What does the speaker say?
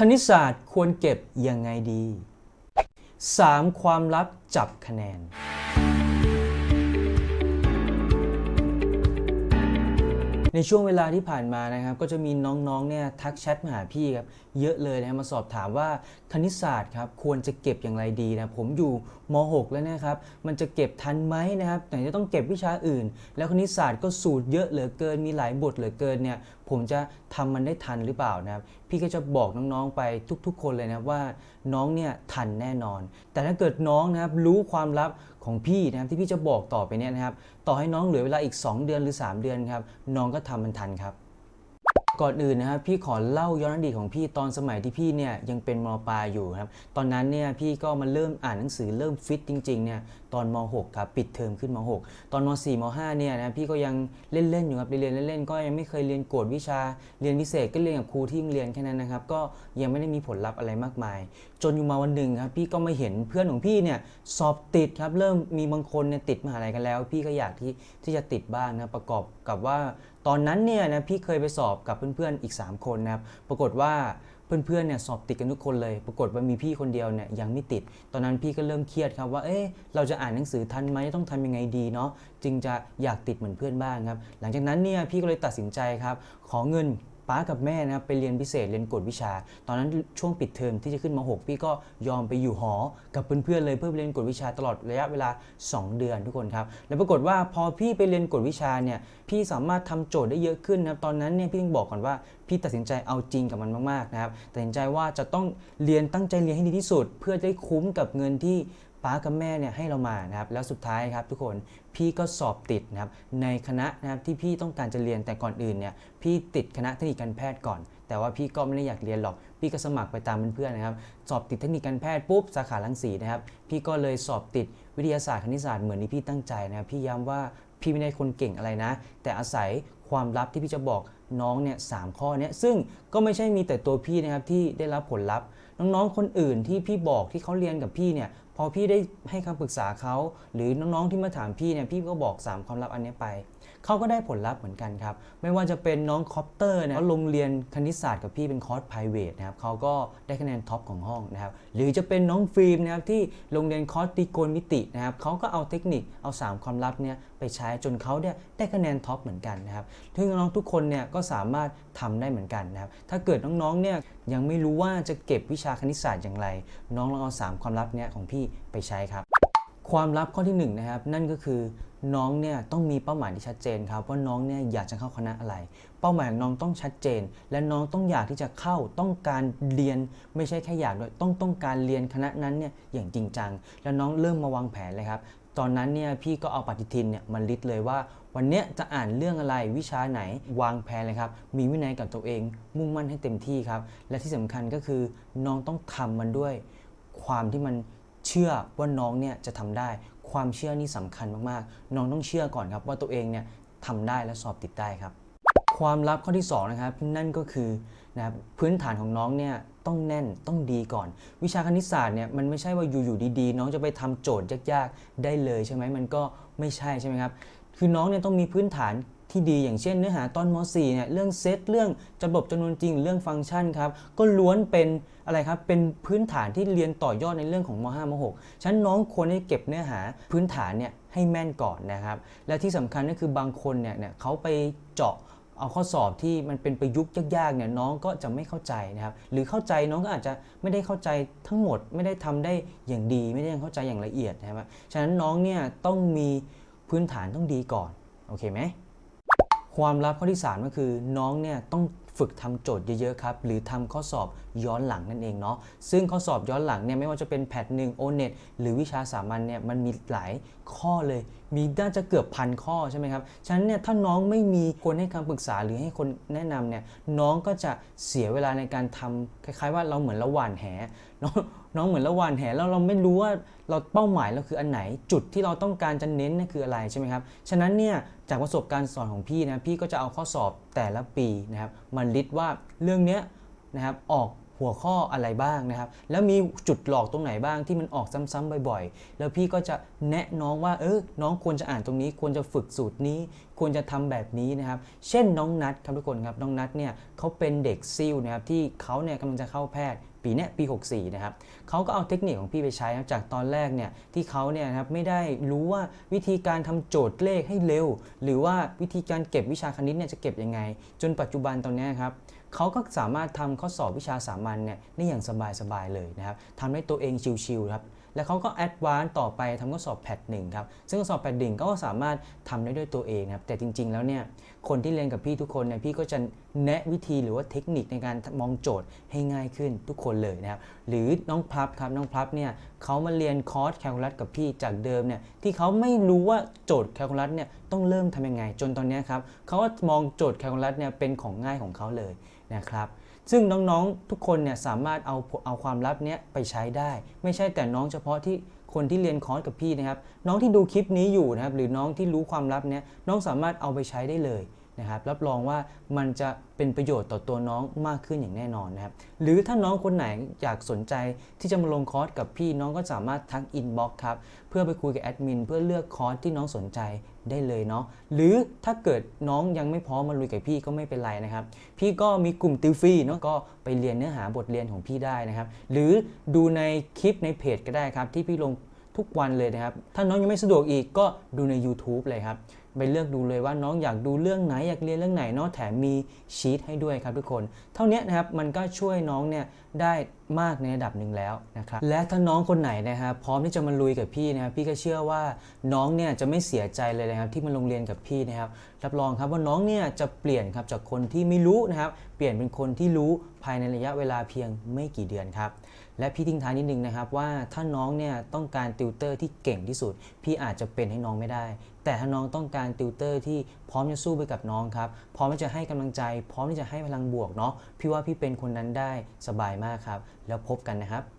คณิตศาสตร์ควรเก็บยังไงดี 3. ความลับจับคะแนน ในช่วงเวลาที่ผ่านมานะครับก็จะมีน้องๆเนี่ยทักแชทมาหาพี่ครับเยอะเลยนะมาสอบถามว่าคณิตศาสตร์ครับควรจะเก็บอย่างไรดีนะผมอยู่ม .6 แล้วนะครับมันจะเก็บทันไหมนะครับไหนจะต้องเก็บวิชาอื่น แล้วคณิตศาสตร์ก็สูตรเยอะเหลือเกินมีหลายบทเหลือเกินเนี่ยผมจะทำมันได้ทันหรือเปล่านะครับพี่ก็จะบอกน้องๆไปทุก ๆ คนเลยนะว่าน้องเนี่ยทันแน่นอน แต่ถ้าเกิดน้องนะครับรู้ความลับ ของพี่นะครับที่พี่จะบอกต่อไปเนี่ยนะครับ ต่อให้น้องเหลือเวลาอีก 2 เดือนหรือ 3 เดือนครับน้องก็ทำมันทันครับ ก่อนอื่นนะครับพี่ขอเล่าย้อนอดีตของพี่ตอนสมัยที่พี่เนี่ยยังเป็นมปลายอยู่ครับตอนนั้นเนี่ยพี่ก็มาเริ่มอ่านหนังสือเริ่มฟิตจริงๆเนี่ยตอนม .6 ครับปิดเทอมขึ้นม .6 ตอนม .4 ม .5 เนี่ยนะพี่ก็ยังเล่นๆอยู่ครับเรียนเล่นๆก็ยังไม่เคยเรียนโกฎวิชาเรียนพิเศษก็เรียนกับครูที่โรงเรียนแค่นั้นนะครับก็ยังไม่ได้มีผลลัพธ์อะไรมากมาย จนอยู่มาวันหนึ่งครับพี่ก็มาเห็นเพื่อนของพี่เนี่ยสอบติดครับเริ่มมีบางคนเนี่ยติดมหาลัยกันแล้ว พี่ก็อยากที่ที่จะติดบ้างนะประกอบ กับว่าตอนนั้นเนี่ยนะพี่เคยไปสอบกับเพื่อนๆอีก 3 คนนะครับปรากฏว่าเพื่อนๆเนี่ยสอบติดกันทุกคนเลย ปรากฏว่ามีพี่คนเดียวเนี่ยยังไม่ติด ตอนนั้นพี่ก็เริ่มเครียดครับว่าเอ๊ะเราจะอ่านหนังสือทันไหมต้องทำยังไงดีเนาะจึงจะอยากติดเหมือนเพื่อนบ้างครับ หลังจากนั้นเนี่ยพี่ก็เลยตัดสินใจครับขอเงิน ป้ากับแม่นะครับไปเรียนพิเศษเรียนกฎวิชา ตอนนั้นช่วงปิดเทอมที่จะขึ้นม .6 พี่ก็ยอมไปอยู่หอ กับเพื่อนๆเลยเพื่อไปเรียนกฎวิชาตลอดระยะเวลา 2 เดือนทุกคนครับ แล้วปรากฏว่าพอพี่ไปเรียนกฎวิชาเนี่ยพี่สามารถทำโจทย์ได้เยอะขึ้นนะครับตอนนั้นเนี่ยพี่ต้องบอกก่อนว่าพี่ตัดสินใจเอาจริงกับมันมากๆนะครับตัดสินใจว่าจะต้องเรียนตั้งใจเรียนให้ดีที่สุด เพื่อจะได้คุ้มกับเงินที่ป้ากับแม่เนี่ยให้เรามานะครับแล้วสุดท้ายครับทุกคนพี่ก็สอบติดนะครับในคณะนะครับที่พี่ต้องการจะเรียนแต่ก่อนอื่นเนี่ยพี่ติดคณะเทคนิคการแพทย์ก่อน แต่ว่าพี่ก็ไม่ได้อยากเรียนหรอก พี่ก็สมัครไปตามเพื่อนๆนะครับสอบติดเทคนิคการแพทย์ปุ๊บสาขารังสีนะครับพี่ก็เลยสอบติดวิทยาศาสตร์คณิตศาสตร์เหมือนที่พี่ตั้งใจนะครับพี่ย้ำว่าพี่ไม่ได้คนเก่งอะไรนะ แต่อาศัยความลับที่พี่จะบอกน้องเนี่ยสามข้อเนี้ยซึ่งก็ไม่ใช่มีแต่ตัวพี่นะครับที่ได้รับผลลัพธ์ น้องๆ คนอื่นที่พี่บอกที่เขาเรียนกับพี่เนี่ยพอพี่ได้ให้คำปรึกษาเขาหรือน้องๆที่มาถามพี่เนี่ยพี่ก็บอก 3 ความลับอันนี้ไป เขาก็ได้ผลลัพธ์เหมือนกันครับ ไม่ว่าจะเป็นน้องคอปเตอร์นี่ยเขาลงเรียนคณิตศาสตร์กับพี่เป็นคอร์ส private นะครับเขาก็ได้คะแนนท็อปของห้องนะครับ หรือจะเป็นน้องฟิล์มนะครับที่ลงเรียนคอร์สตรีโกณมิตินะครับเขาก็เอาเทคนิคเอา 3 ความลับเนี่ยไปใช้จนเขาเนี่ยได้คะแนนท็อปเหมือนกันนะครับซึ่งน้องทุกคนเนี่ยก็สามารถทำได้เหมือนกันนะครับ ถ้าเกิดน้องๆเนี่ยยังไม่รู้ว่าจะเก็บวิชาคณิตศาสตร์อย่างไร น้องลองเอา 3 ความลับเนี่ยของพี่ไปใช้ครับ ความลับข้อที่1นงนะครับนั่นก็คือน้องเนี่ยต้องมีเป้าหมายที่ชัดเจนครับว่าน้องเนี่ยอยากจะเข้าคณะอะไร เป้าหมายของน้องต้องชัดเจน และน้องต้องอยากที่จะเข้าต้องการเรียนไม่ใช่แค่อยากด้วยต้องต้องการเรียนคณะนั้นเนี่ยอย่างจริงจังแล้วน้องเริ่มมาวางแผนเลยครับตอนนั้นเนี่ยพี่ก็เอาปฏิทินเนี่ยมาลิสต์เลยว่า วันเนี้ยจะอ่านเรื่องอะไรวิชาไหนวางแผนเลยครับ มีวินัยกับตัวเอง มุ่งมั่นให้เต็มที่ครับ และที่สำคัญก็คือน้องต้องทำมันด้วย ความที่มัน ชื่อว่าน้องเนี่ยจะทำได้ ความเชื่อนี่สำคัญมากๆ น้องต้องเชื่อก่อนครับว่าตัวเองเนี่ยทำได้และสอบติดได้ครับ ความลับข้อที่2นะครับนั่นก็คือนะครับพื้นฐานของน้องเนี่ยต้องแน่นต้องดีก่อน วิชาคณิตศาสตร์เนี่ยมันไม่ใช่ว่าอยู่ๆดีๆ น้องจะไปทำโจทย์ยากๆ ได้เลยใช่ไหมมันก็ไม่ใช่ใช่ไหมครับคือน้องเนี่ยต้องมีพื้นฐาน ที่ดีอย่างเช่นเนื้อหาตอนม .4 เนี่ยเรื่องเซตเรื่องระบบจำนวนจริงเรื่องฟังก์ชันครับก็ล้วนเป็นอะไรครับเป็นพื้นฐานที่เรียนต่อยอดในเรื่องของม .5 ม .6 ฉะนั้นน้องควรให้เก็บเนื้อหาพื้นฐานเนี่ยให้แม่นก่อนนะครับและที่สำคัญก็คือบางคนเนี่ยเนี่ยเขาไปเจาะเอาข้อสอบที่มันเป็นประยุกต์ยากๆเนี่ยน้องก็จะไม่เข้าใจนะครับหรือเข้าใจน้องก็อาจจะไม่ได้เข้าใจทั้งหมด ไม่ได้ทำได้อย่างดี ไม่ได้เข้าใจอย่างละเอียดนะครับฉะนั้นน้องเนี่ยต้องมีพื้นฐานต้องดีก่อน โอเคไหม ความลับข้อที่ 3 ก็คือน้องเนี่ยต้องฝึกทำโจทย์เยอะๆครับหรือทำข้อสอบย้อนหลังนั่นเองเนาะซึ่งข้อสอบย้อนหลังเนี่ยไม่ว่าจะเป็นแพทหนึ่งโอเน็ตหรือวิชาสามัญเนี่ยมันมีหลายข้อเลย มีน่าจะเกือบพันข้อใช่ไหมครับฉะนั้นเนี่ยถ้าน้องไม่มีคนให้คำปรึกษาหรือให้คนแนะนำเนี่ยน้องก็จะเสียเวลาในการทำคล้าย ๆ ว่าเราเหมือนเราหว่านแหน้อง น้องเหมือนระหว่านแหแล้วเราไม่รู้ว่าเราเป้าหมายเราคืออันไหน จุดที่เราต้องการจะเน้นนั่นคืออะไรใช่ไหมครับ ฉะนั้นเนี่ยจากประสบการณ์สอนของพี่นะพี่ก็จะเอาข้อสอบแต่ละปีนะครับมาลิดว่าเรื่องเนี้ยนะครับออก หัวข้ออะไรบ้างนะครับ แล้วมีจุดหลอกตรงไหนบ้างที่มันออกซ้ำๆบ่อยๆ แล้วพี่ก็จะแนะน้องว่าเออน้องควรจะอ่านตรงนี้ ควรจะฝึกสูตรนี้ ควรจะทำแบบนี้นะครับ เช่นน้องนัทครับทุกคนครับน้องนัทเนี่ยเขาเป็นเด็กซิลนะครับที่เขาเนี่ยกำลังจะเข้าแพทย์ปีนี้ปี 64 นะครับเขาก็เอาเทคนิคของพี่ไปใช้จากตอนแรกเนี่ยที่เขาเนี่ยนะครับไม่ได้รู้ว่าวิธีการทำโจทย์เลขให้เร็ว หรือว่าวิธีการเก็บวิชาคณิตเนี่ยจะเก็บยังไง จนปัจจุบันตอนนี้ครับ เขาก็สามารถทำข้อสอบวิชาสามัญเนี่ยได้อย่างสบายๆเลยนะครับทำให้ตัวเองชิวๆครับแล้วเขาก็แอดวานซ์ต่อไปทำข้อสอบแพทหนึ่งครับ ซึ่งข้อสอบแพทหนึ่งก็สามารถทำได้ด้วยตัวเองนะครับ แต่จริง ๆ แล้วเนี่ย คนที่เรียนกับพี่ทุกคนเนี่ย พี่ก็จะแนะวิธีหรือว่าเทคนิคในการมองโจทย์ให้ง่ายขึ้นทุกคนเลยนะครับ หรือน้องพลับครับ น้องพลับเนี่ยเขามาเรียนคอร์สแคลคูลัสกับพี่จากเดิมเนี่ย ที่เขาไม่รู้ว่าโจทย์แคลคูลัสเนี่ยต้องเริ่มทำยังไง จนตอนนี้ครับเขาก็มองโจทย์แคลคูลัสเนี่ยเป็นของง่ายของเขาเลยนะครับซึ่งน้องๆทุกคนเนี่ยสามารถเอาเอาความลับเนี้ยไปใช้ได้ ไม่ใช่แต่น้องเฉพาะที่คนที่เรียนคอร์สกับพี่นะครับน้องที่ดูคลิปนี้อยู่นะครับหรือน้องที่รู้ความลับเนี้ยน้องสามารถเอาไปใช้ได้เลย นะครับรับรองว่ามันจะเป็นประโยชน์ต่อตัวน้องมากขึ้นอย่างแน่นอนนะครับหรือถ้าน้องคนไหนอยากสนใจที่จะมาลงคอร์สกับพี่น้องก็สามารถทักอินบ็อกซ์ครับเพื่อไปคุยกับแอดมินเพื่อเลือกคอร์สที่น้องสนใจได้เลยเนาะหรือถ้าเกิดน้องยังไม่พร้อมมาลุยกับพี่ก็ไม่เป็นไรนะครับ พี่ก็มีกลุ่มติวฟรีเนาะก็ไปเรียนเนื้อหาบทเรียนของพี่ได้นะครับ หรือดูในคลิปในเพจก็ได้ครับที่พี่ลงทุกวันเลยนะครับ ถ้าน้องยังไม่สะดวกอีกก็ดูใน YouTube เลยครับ ไปเลือกดูเลยว่าน้องอยากดูเรื่องไหนอยากเรียนเรื่องไหนเนาะแถมมีชีตให้ด้วยครับทุกคน เท่านี้นะครับมันก็ช่วยน้องเนี่ยได้มากในระดับหนึ่งแล้วนะครับและถ้าน้องคนไหนนะครับพร้อมที่จะมาลุยกับพี่นะครับพี่ก็เชื่อว่าน้องเนี่ยจะไม่เสียใจเลยนะครับที่มาลงเรียนกับพี่นะครับรับรองครับว่าน้องเนี่ยจะเปลี่ยนครับจากคนที่ไม่รู้นะครับเปลี่ยนเป็นคนที่รู้ภายในระยะเวลาเพียงไม่กี่เดือนครับ และพี่ทิ้งท้ายนิดนึงนะครับว่าถ้าน้องเนี่ยต้องการติวเตอร์ที่เก่งที่สุด พี่อาจจะเป็นให้น้องไม่ได้ แต่ถ้าน้องต้องการติวเตอร์ที่พร้อมจะสู้ไปกับน้องครับพร้อมที่จะให้กำลังใจ พร้อมที่จะให้พลังบวกเนาะพี่ว่าพี่เป็นคนนั้นได้สบายมากครับ แล้วพบกันนะครับ